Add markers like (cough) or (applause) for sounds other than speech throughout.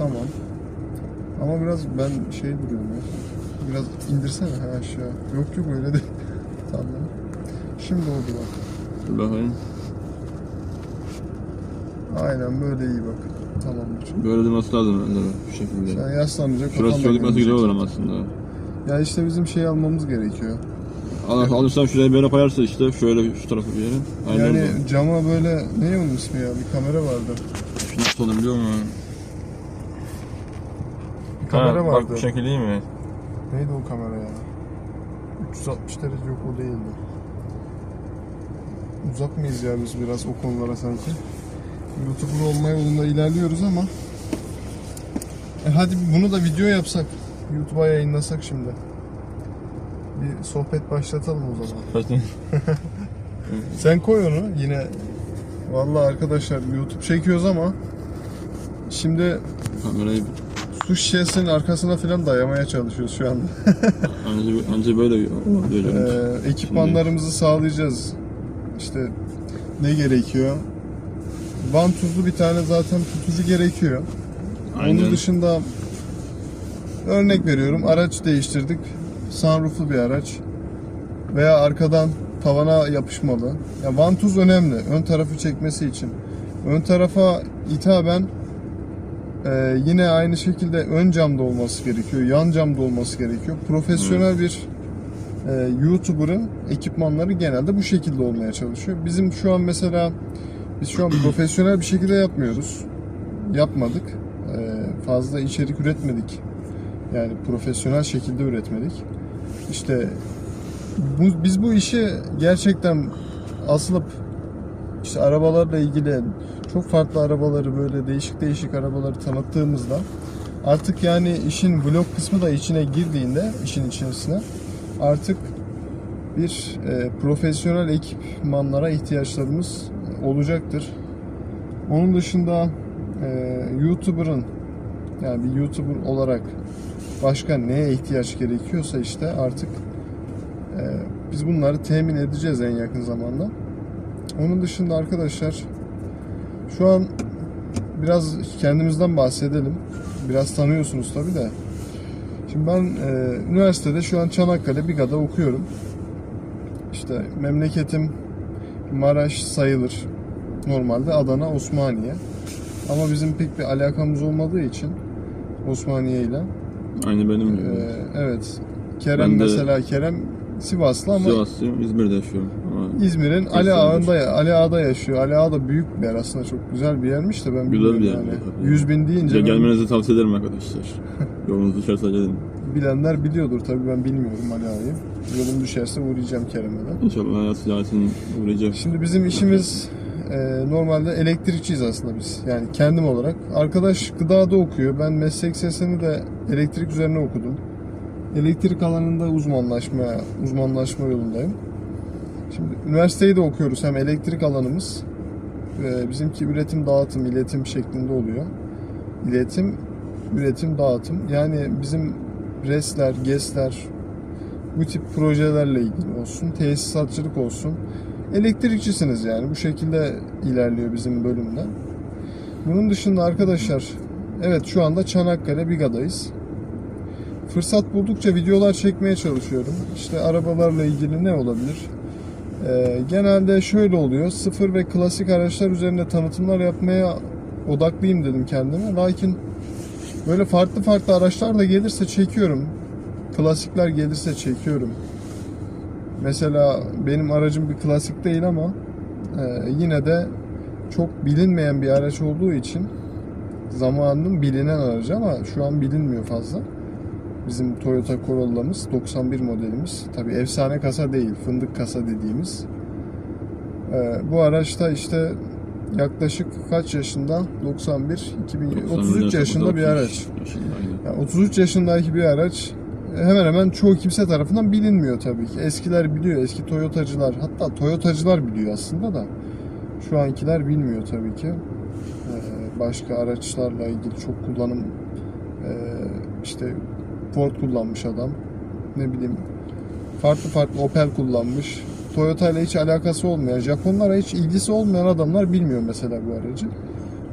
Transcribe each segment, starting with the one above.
Tamam. Ama biraz ben şey duruyorum ya. Biraz indirsene ha aşağı. Yok yok öyle değil. (laughs) tamam. Şimdi oldu bak. Dur bakayım. Aynen böyle iyi bak. Tamamdır. Böyle durması lazım bence bu şekilde. Sen yaslanınca Şurası çok gitmesi güzel olur ama aslında. Ya işte bizim şey almamız gerekiyor. Al, alırsam şuraya böyle koyarsa işte şöyle şu tarafa bir yere. Aynen yani yani... cama böyle ne onun ismi ya bir kamera vardı. Nasıl olur biliyor musun? Kamera vardı. Bak bu şekil iyi mi? Neydi o kamera ya? 360 derece yok o değildi. Uzak mıyız ya biz biraz o konulara sanki? YouTuber olma yolunda ilerliyoruz ama e hadi bunu da video yapsak. YouTube'a yayınlasak şimdi. Bir sohbet başlatalım o zaman. (laughs) Sen koy onu yine. Vallahi arkadaşlar YouTube çekiyoruz ama şimdi kamerayı su şişesinin arkasına falan dayamaya çalışıyoruz şu anda. (laughs) (laughs) anca, anca böyle. Ee, ekipmanlarımızı sağlayacağız. İşte ne gerekiyor? Vantuzlu bir tane zaten tutucu gerekiyor. Onun Aynen. dışında örnek veriyorum araç değiştirdik. Sunrooflu bir araç. Veya arkadan tavana yapışmalı. Ya vantuz önemli ön tarafı çekmesi için. Ön tarafa hitaben e, yine aynı şekilde ön camda olması gerekiyor. Yan camda olması gerekiyor. Profesyonel bir e, YouTuber'ın ekipmanları genelde bu şekilde olmaya çalışıyor. Bizim şu an mesela biz şu an (clears throat) profesyonel bir şekilde yapmıyoruz. Yapmadık. E, fazla içerik üretmedik. Yani profesyonel şekilde üretmedik. İşte bu, biz bu işi gerçekten asılıp işte arabalarla ilgili çok farklı arabaları böyle değişik değişik arabaları tanıttığımızda artık yani işin vlog kısmı da içine girdiğinde işin içerisine artık bir e, profesyonel ekipmanlara ihtiyaçlarımız olacaktır. Onun dışında e, YouTuber'ın yani bir YouTuber olarak başka neye ihtiyaç gerekiyorsa işte artık e, biz bunları temin edeceğiz en yakın zamanda. Onun dışında arkadaşlar şu an biraz kendimizden bahsedelim. Biraz tanıyorsunuz tabi de. Şimdi ben e, üniversitede şu an Çanakkale Biga'da okuyorum. İşte memleketim Maraş sayılır. Normalde Adana, Osmaniye. Ama bizim pek bir alakamız olmadığı için Osmaniye ile. Aynı benim gibi. e, evet. Kerem Ben de- mesela Kerem Sivaslı ama Sivaslıyım, İzmir'de yaşıyorum. İzmir'in Ali. Ağa'da Ali Ağa'da yaşıyor. Ali Ağa da büyük bir yer aslında çok güzel bir yermiş de ben Güzel bir bilmiyorum yer. yani. tabii. 100 bin deyince Size ben- gelmenizi tavsiye ederim arkadaşlar. (laughs) Yolunuz düşerse gelin. bilenler biliyordur tabii ben bilmiyorum Ali Ağa'yı. Yolum düşerse uğrayacağım Kerem'e de. İnşallah hayat ziyaretini uğrayacak. Şimdi bizim işimiz e, normalde elektrikçiyiz aslında biz. Yani kendim olarak. Arkadaş gıdada okuyor. Ben meslek sesini de elektrik üzerine okudum. Elektrik alanında uzmanlaşma uzmanlaşma yolundayım. Şimdi üniversiteyi de okuyoruz. Hem elektrik alanımız e, bizimki üretim, dağıtım, iletim şeklinde oluyor. İletim, üretim, dağıtım. Yani bizim resler, GES'ler bu tip projelerle ilgili olsun, tesisatçılık olsun. Elektrikçisiniz yani. Bu şekilde ilerliyor bizim bölümde. Bunun dışında arkadaşlar, evet şu anda Çanakkale Biga'dayız. Fırsat buldukça videolar çekmeye çalışıyorum. İşte arabalarla ilgili ne olabilir? Ee, genelde şöyle oluyor. Sıfır ve klasik araçlar üzerine tanıtımlar yapmaya odaklıyım dedim kendime. Lakin böyle farklı farklı araçlar da gelirse çekiyorum. Klasikler gelirse çekiyorum. Mesela benim aracım bir klasik değil ama e, yine de çok bilinmeyen bir araç olduğu için zamanının bilinen aracı ama şu an bilinmiyor fazla. Bizim Toyota Corolla'mız 91 modelimiz. Tabi efsane kasa değil, fındık kasa dediğimiz. E, bu araçta işte yaklaşık kaç yaşında? 91, 2000, 33 yaşında bir araç. Yani 33 yaşındaki bir araç hemen hemen çoğu kimse tarafından bilinmiyor tabii ki. Eskiler biliyor, eski Toyotacılar, hatta Toyotacılar biliyor aslında da şu ankiler bilmiyor tabii ki. Ee, başka araçlarla ilgili çok kullanım ee, işte Ford kullanmış adam. Ne bileyim farklı farklı Opel kullanmış. Toyota ile hiç alakası olmayan, Japonlara hiç ilgisi olmayan adamlar bilmiyor mesela bu aracı.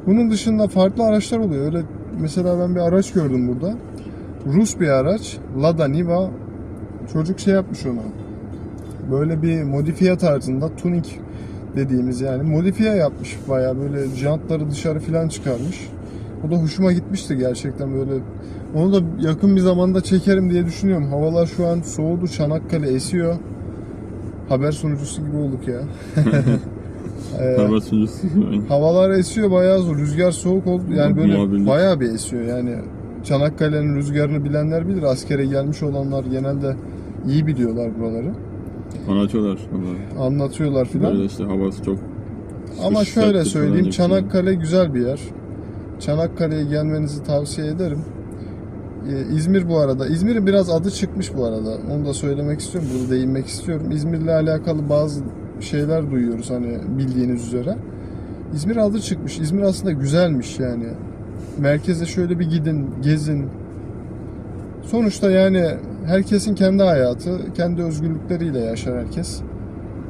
Bunun dışında farklı araçlar oluyor. Öyle mesela ben bir araç gördüm burada. Rus bir araç. Lada Niva. Çocuk şey yapmış ona. Böyle bir modifiye tarzında tuning dediğimiz yani modifiye yapmış bayağı böyle jantları dışarı falan çıkarmış. O da hoşuma gitmişti gerçekten böyle. Onu da yakın bir zamanda çekerim diye düşünüyorum. Havalar şu an soğudu. Çanakkale esiyor. Haber sunucusu gibi olduk ya. (laughs) Ee, Haber sunucusu. Havalar esiyor bayağı zor. Rüzgar soğuk oldu. Yani böyle Muhabirlik. bayağı bir esiyor. Yani Çanakkale'nin rüzgarını bilenler bilir. Askere gelmiş olanlar genelde iyi biliyorlar buraları. Anlatıyorlar. Anlatıyorlar filan. Böyle işte havası çok Ama şöyle falan söyleyeyim. Çanakkale güzel bir yer. Çanakkale'ye gelmenizi tavsiye ederim. Ee, İzmir bu arada. İzmir'in biraz adı çıkmış bu arada. Onu da söylemek istiyorum. Burada değinmek istiyorum. İzmir'le alakalı bazı şeyler duyuyoruz hani bildiğiniz üzere. İzmir adı çıkmış. İzmir aslında güzelmiş yani. Merkeze şöyle bir gidin, gezin. Sonuçta yani herkesin kendi hayatı, kendi özgürlükleriyle yaşar herkes.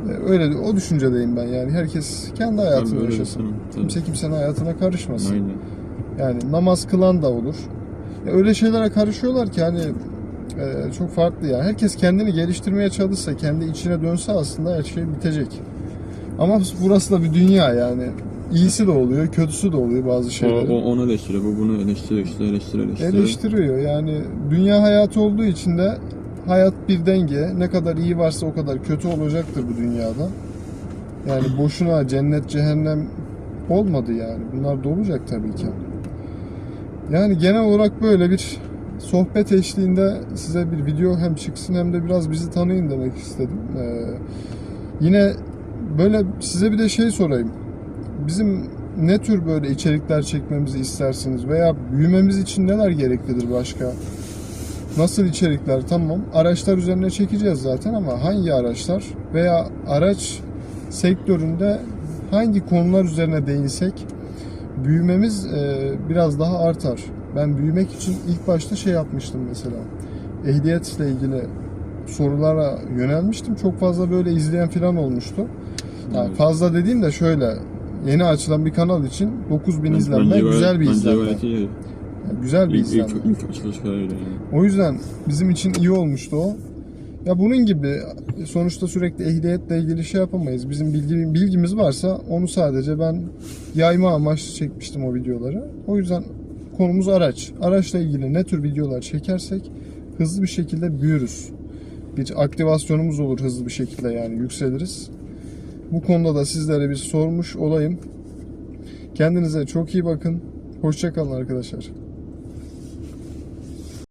Ee, Öyle o düşüncedeyim ben yani. Herkes kendi hayatını Tabii öyle yaşasın. tabii. Kimse kimsenin hayatına karışmasın. Aynen. Yani namaz kılan da olur. Ya öyle şeylere karışıyorlar ki hani e, çok farklı ya. Herkes kendini geliştirmeye çalışsa, kendi içine dönse aslında her şey bitecek. Ama burası da bir dünya yani. İyisi de oluyor, kötüsü de oluyor bazı O, şeyler. o onu eleştiriyor, bu bunu eleştiriyor, işte eleştiriyor, eleştiriyor. Eleştiriyor yani dünya hayatı olduğu için de hayat bir denge. Ne kadar iyi varsa o kadar kötü olacaktır bu dünyada. Yani boşuna cennet cehennem olmadı yani. Bunlar da olacak tabii ki. Yani genel olarak böyle bir sohbet eşliğinde size bir video hem çıksın hem de biraz bizi tanıyın demek istedim. Ee, yine böyle size bir de şey sorayım. Bizim ne tür böyle içerikler çekmemizi istersiniz veya büyümemiz için neler gereklidir başka? Nasıl içerikler? Tamam. Araçlar üzerine çekeceğiz zaten ama hangi araçlar veya araç sektöründe hangi konular üzerine değinsek büyümemiz e, biraz daha artar. Ben büyümek için ilk başta şey yapmıştım mesela. Ehliyetle ilgili sorulara yönelmiştim. Çok fazla böyle izleyen falan olmuştu. Yani Evet. fazla dediğim de şöyle yeni açılan bir kanal için 9000 Ben- izlenme bence güzel bir izlenme. Yani güzel bir İlk, izlenme. ilk, ilk kadar öyle yani. O yüzden bizim için iyi olmuştu o. Ya bunun gibi sonuçta sürekli ehliyetle ilgili şey yapamayız. Bizim bilgi, bilgimiz varsa onu sadece ben yayma amaçlı çekmiştim o videoları. O yüzden konumuz araç. Araçla ilgili ne tür videolar çekersek hızlı bir şekilde büyürüz. Bir aktivasyonumuz olur hızlı bir şekilde yani yükseliriz. Bu konuda da sizlere bir sormuş olayım. Kendinize çok iyi bakın. Hoşçakalın arkadaşlar.